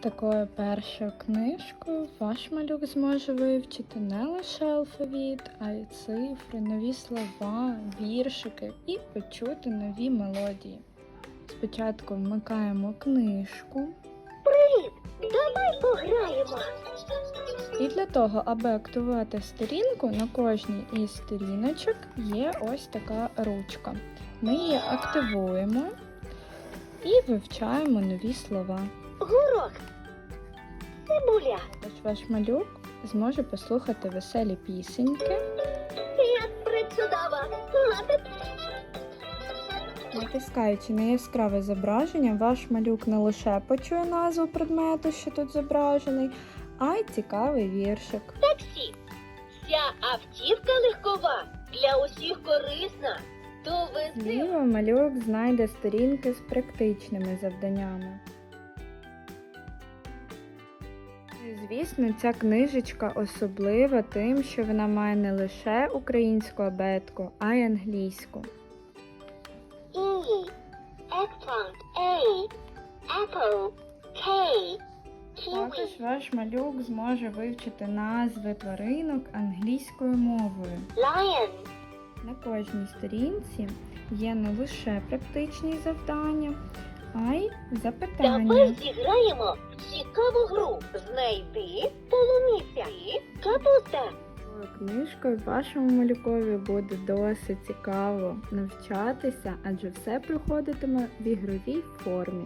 такою першою книжкою ваш малюк зможе вивчити не лише алфавіт, а й цифри, нові слова, віршики і почути нові мелодії. Спочатку вмикаємо книжку, Привіт! Давай пограємо. і для того, аби активувати сторінку, на кожній із сторіночок є ось така ручка. Ми її активуємо і вивчаємо нові слова. Горох. Цибуля. Тож ваш малюк зможе послухати веселі пісеньки, Як причудова. Натискаючи на яскраве зображення, ваш малюк не лише почує назву предмету, що тут зображений, а й цікавий віршик. таксі. Ця автівка легкова, для усіх. Зліва малюк знайде сторінки з практичними завданнями. І, Звісно, ця книжечка особлива тим, що вона має не лише українську абетку, а й англійську. E. Eggplant. A. Apple. K. Також ваш малюк зможе вивчити назви тваринок англійською мовою. Lion. На кожній сторінці є не лише практичні завдання, а й запитання. Давай зіграємо в цікаву гру. Знайди полуниця. Капуста. Такою Книжкою вашому малюкові буде досить цікаво навчатися, адже все проходитиме в ігровій формі.